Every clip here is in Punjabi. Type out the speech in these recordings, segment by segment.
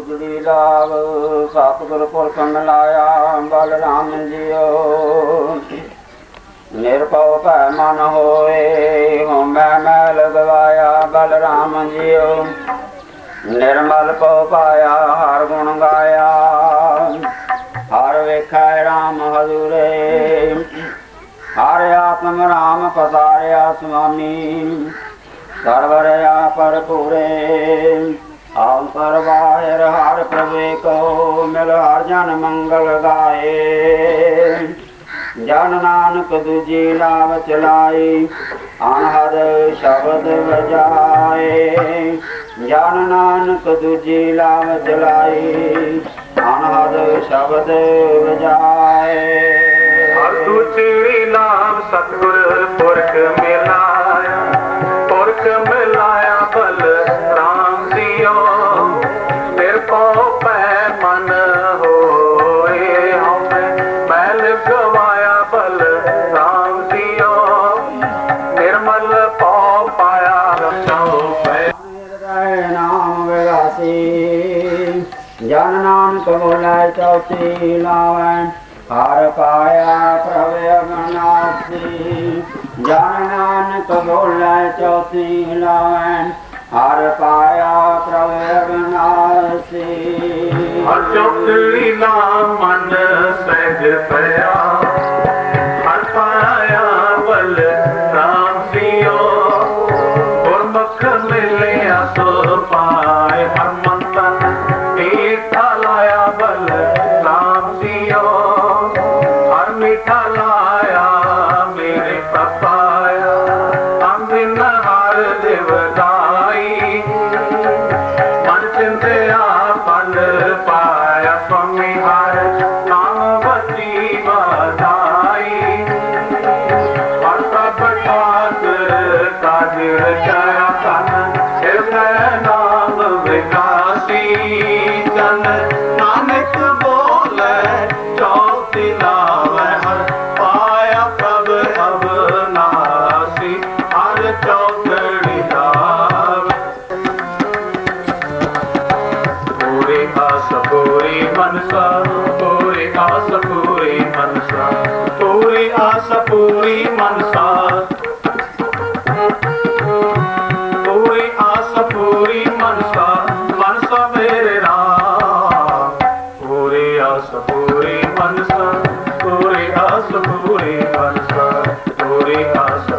ਗੁਜਰੀ ਲਾਗ ਸਤਿਗੁਰ ਪੁਰਖ ਮਿਲਾਇਆ ਬਲਰਾਮ ਜੀਓ। ਨਿਰਭਉ ਭੈ ਮਨ ਹੋਏ ਹਉਮੈ ਮੈਲ ਗਵਾਇਆ ਬਲਰਾਮ ਜੀਓ। ਨਿਰਮਲ ਪਉ ਪਾਇਆ, ਹਰ ਗੁਣ ਗਾਇਆ। ਹਰ ਵੇਖੈ ਰਾਮ ਹਜ਼ੂਰੇ, ਹਰ ਆਤਮ ਰਾਮ ਪਸਾਰਿਆ ਸੁਆਮੀ। ਸਰਵਰਿਆ ਪਰ ਜਨ ਮੰਗਲ ਗਾਏ। ਜਨ ਨਾਨਕ ਦੂਜੀ ਨਾਮ ਚਲਾਈ ਅਨਹਦ ਸ਼ਬਦ ਵਜਾਏ। ਜਨ ਨਾਨਕ ਦੂਜੀ ਨਾਮ ਚਲਾਈ ਅਨਹਦ ਸ਼ਬਦ ਵਜਾਏ। ਹਰ ਦੂਜੀ ਨਾਮ ਸਤਿਗੁਰ ਪੁਰਖ ਮਿਲਾਇਆ ਪੁਰਖ ਮਿਲਾਇਆ ਚੌਥੀ ਲਾਵੈ ਹਰ ਪਾਇਆ ਪ੍ਰਭ ਅਗਨਾਸੀ ਜਨ ਨਾਨਕ ਬੋਲੇ ਚੌਥੀ ਲਾਵੈ ਹਰ ਪਾਇਆ ਪ੍ਰਭ ਅਗਨਾਸੀ ਹਰ ਚੌਕੜੀ ਨਾਮ ਸਹਿਜ ਪਿਆ ਪੂਰੀ ਮਨਸਾ। ਪੂਰੀ ਆਸ, ਪੂਰੀ ਮਨਸਾ ਮਨਸਾ ਮੇਰੇ ਰਾਮ ਪੂਰੀ ਆਸ, ਪੂਰੀ ਮਨਸਾ, ਪੂਰੀ ਆਸ, ਪੂਰੀ ਮਨਸਾ, ਪੂਰੀ ਆਸ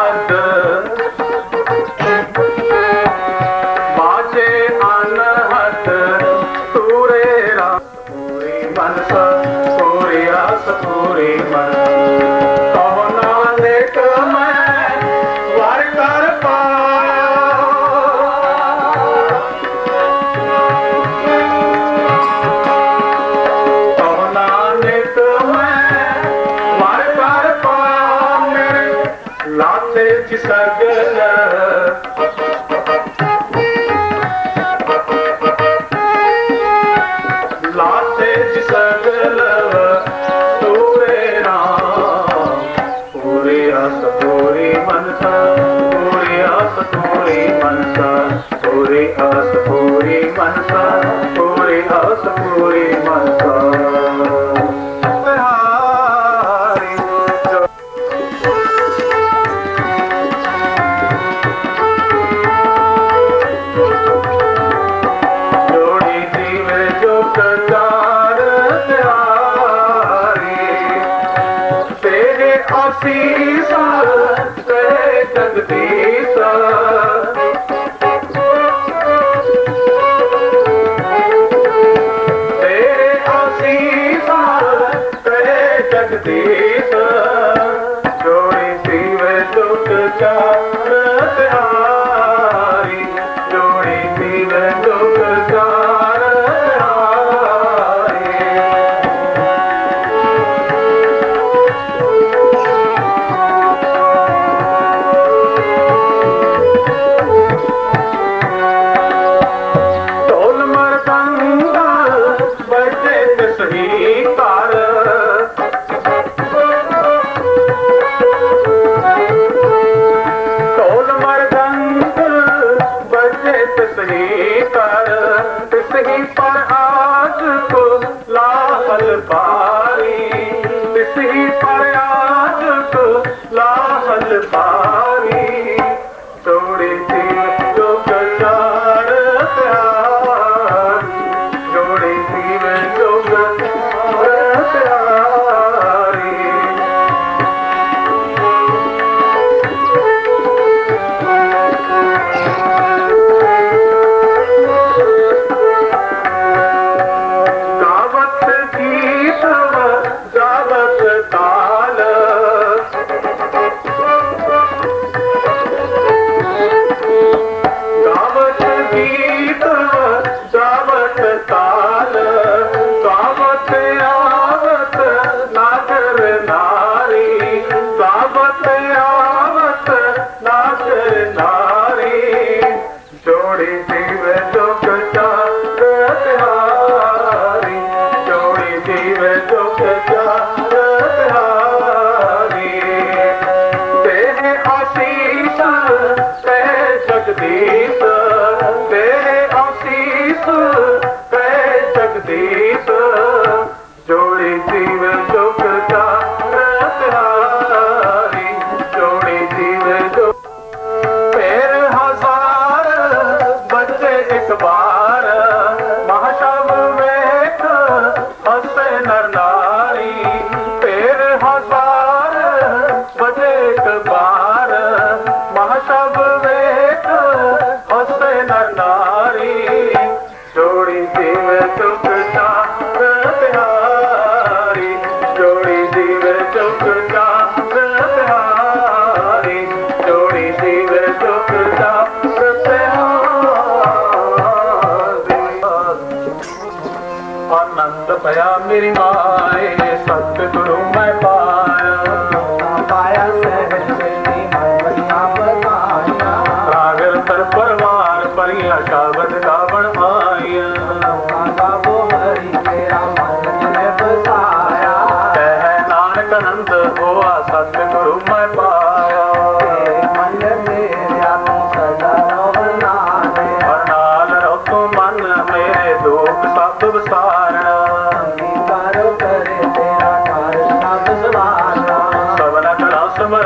under Hasret sakına ਜਗਦੀਸ਼ ਜੋਈ ਸੀਵ ਚਾਰ ਪਿਆਰੀ ਜੋਈ ਦੁਖ ਚਾਰ ਢੋਲ ਮਰਦੰਗਾ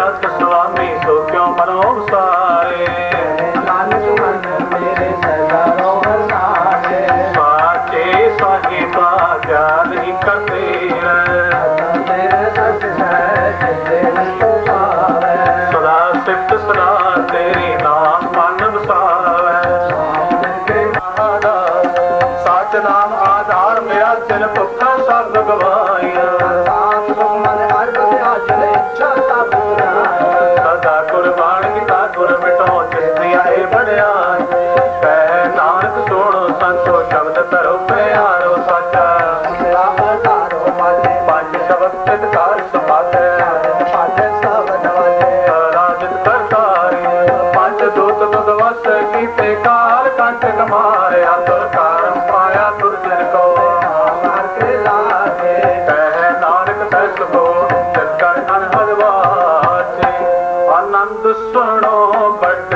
ਨਾਨਕ ਸੁਆਮੀ ਸੋ ਕਿਉ ਮਨੋ ਸਾਰੇ ਨਾਨਕ ਮਨ ਮੇਰੇ ਸਦਾ ਰੋਹ ਸਾਰੇ ਸਾਚੇ ਸਾਹਿਬਾ ਜਾਨ ਹੀ ਕਰਦੇ ਤੇਰੇ ਸਤ ਸਹਿਜ ਤੇਰੇ ਤੋਂ ਆਵੇ ਸਦਾ ਸਿਫਤ, ਸਦਾ ਤੇਰੇ ਨਾਮ ਮਨ ਵਸਾਵੇ। ਸਤ ਨਾਮ ਆਧਾਰ ਮੇਰਾ ਦਿਨ ਭੁੱਖਾ ਸਭ ਗਵਾਇਆ। ਸਾਥ ਮਨ ਹਰ ਕਥਾ ਚਲੇ ਇੱਛਾ ਸਭ ਕੋ ਚੱਕਰ ਅਨਹਦ ਵਾਚੇ ਆਨੰਦ ਸੁਣੋ ਬਟ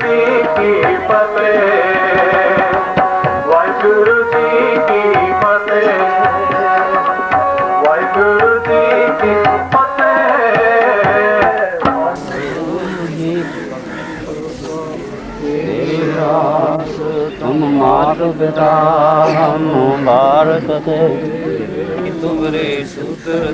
ਜੀ ਕੀ ਫਤਿਹ ਵਾਹਿਗੁਰੂ ਜੀ ਕੀ ਫਤਿਹ ਵਾਹਿਗੁਰੂ ਜੀ ਕੀ ਫਤਿਹ ਤੁਮ ਮਾਤ ਪਿਤਾ ਹਮ ਭਾਰਤ ਤੇ। ਤੁਮਰੇ ਸੂਤਰ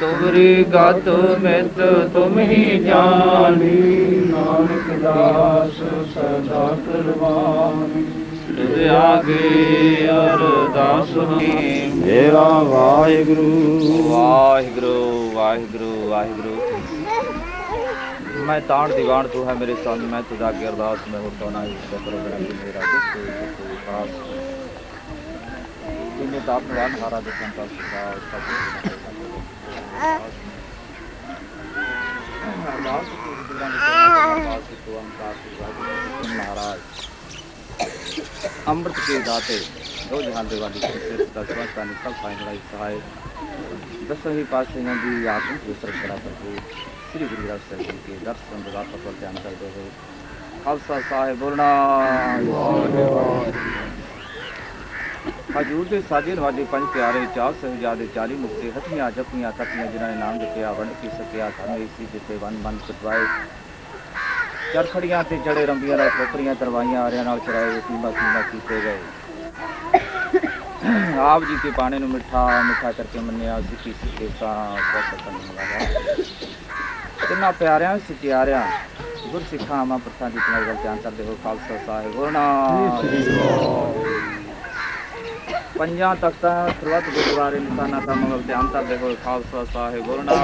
ਤੁਮਰੀ ਗਤ ਮਿਤ ਤੁਮ ਹੀ ਜਾਣੀ ਨਾਨਕ ਦਾਸ ਸਦਾ ਕਰਵਾਨੀ ਤੁਧ ਆਗੇ ਅਰਦਾਸ ਹੋਈ ਮੇਰਾ ਵਾਹਿਗੁਰੂ। ਵਾਹਿਗੁਰੂ ਵਾਹਿਗੁਰੂ ਵਾਹਿਗੁਰੂ। ਮੈਂ ਤਾਣ ਦੀਵਾਨ ਤੂੰ ਹੈ ਮੇਰੇ ਸੰਗ ਮੈਂ ਤੁਝਾ ਕੇ ਅਰਦਾਸ ਮੈਂ ਹੁਕਮ ਨਾ ਇਸ ਬਣਾ ਕਿ ਮੇਰਾ ਦੁੱਖ ਤਾਂ ਭਗਵਾਨ ਹਾਰਾ ਦੇ ਸੰਤਾਂ ਸਦਾ ਸਭ ਅਰਦਾਸ ਤੂੰ ਦਿਲਾਂ ਦੇ ਅਰਦਾਸ ਤੂੰ ਅੰਕਾਰ ਤੂੰ ਮਹਾਰਾਜ ਅੰਮ੍ਰਿਤ ਕੇ ਦਾਤੇ ਦੋ ਜਹਾਨ ਦੇ ਵਾਲੀ ਸਿਰ ਦਾ ਸਵਾਸਤਾ ਨੇ ਸਭ ਪਾਇਨ ਲਈ ਸਹਾਇ ਦਸੋਂ ਹੀ ਪਾਤਸ਼ਾਹਾਂ ਦੀ ਹਜੂਰ ਦੇ ਸਾਜੇ ਨਵਾਜੇ ਪੰਜ ਪਿਆਰੇ, ਚਾਰ ਸਹਿਜਾਦੇ, ਚਾਲੀ ਮੁਕਤੇ, ਹੱਥੀਆਂ ਜਪੀਆਂ ਤਪੀਆਂ ਜਿਨ੍ਹਾਂ ਨੇ ਨਾਮ ਜਪਿਆ ਵੰਡ ਕੀ ਸਕਿਆ ਸਾਨੂੰ ਇਸੀ ਜਿੱਤੇ ਵਨ ਮਨ ਕਟਵਾਏ। ਚਰਖੜੀਆਂ ਤੇ ਜੜੇ ਰੰਬੀਆਂ ਨਾਲ ਖੋਪਰੀਆਂ ਤਰਵਾਈਆਂ ਆਰਿਆਂ ਨਾਲ ਚਰਾਏ ਕੀਮਾ ਕੀਮਾ ਕੀਤੇ ਗਏ। ਆਪ ਜੀ ਕੇ ਪਾਣੇ ਨੂੰ ਮਿੱਠਾ ਮਿੱਠਾ ਕਰਕੇ ਮੰਨਿਆ, ਸਿੱਖੀ ਸਿੱਖੇ ਸਾ, ਬਹੁਤ ਕਰਨ ਲਗਾ ਕਿੰਨਾ ਪਿਆਰਿਆਂ, ਸਚਿਆਰਿਆਂ ਗੁਰ ਸਿੱਖਾਂ ਮਾ ਪ੍ਰਥਾ ਦੀ ਤਨਾਈ ਵੱਲ ਧਿਆਨ ਕਰਦੇ ਹੋ ਖਾਲਸਾ ਸਾਹਿਬ ਗੁਰਨਾ ਪੰਜਾਂ ਤਖਤਾਂ ਸਰਬੱਤ ਗੁਰਦੁਆਰੇ ਨਿਸ਼ਾਨਾ ਦਾ ਮਗਰ ਧਿਆਨ ਕਰਦੇ ਹੋ ਖਾਲਸਾ ਸਾਹਿਬ ਗੁਰਨਾ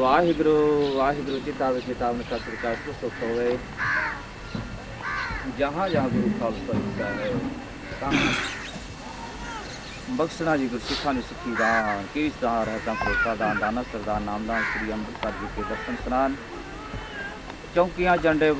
ਵਾਹਿਗੁਰੂ ਵਾਹਿਗੁਰੂ ਚਿਤਾ ਵਿੱਚ ਚਿਤਾਵਨ ਕਾ ਸਰਕਾਰ ਸੁਖ ਹੋਵੇ। ਜਹਾਂ ਜਹਾਂ ਗੁਰੂ ਖਾਲਸਾ ਜੀ ਹੈ। ਤਾਂ ਬਖਸ਼ਣਾ ਜੀ ਗੁਰ ਸਿੱਖਾਂ ਨੂੰ ਸਿੱਖੀ ਦਾਨ ਕੀਰਤ ਦਾਨ ਰਹਿਤਾਂ ਖੋਤਾ ਦਾਨ ਦਾਨਾ, ਸਰਦਾਰ ਨਾਮਦਾਨ ਸ੍ਰੀ ਅੰਮ੍ਰਿਤਸਰ ਜੀ ਕੇ ਦਰਸ਼ਨ ਸਨਾਨ ਚੌਂਕੀਆਂ, ਜੰਡੇ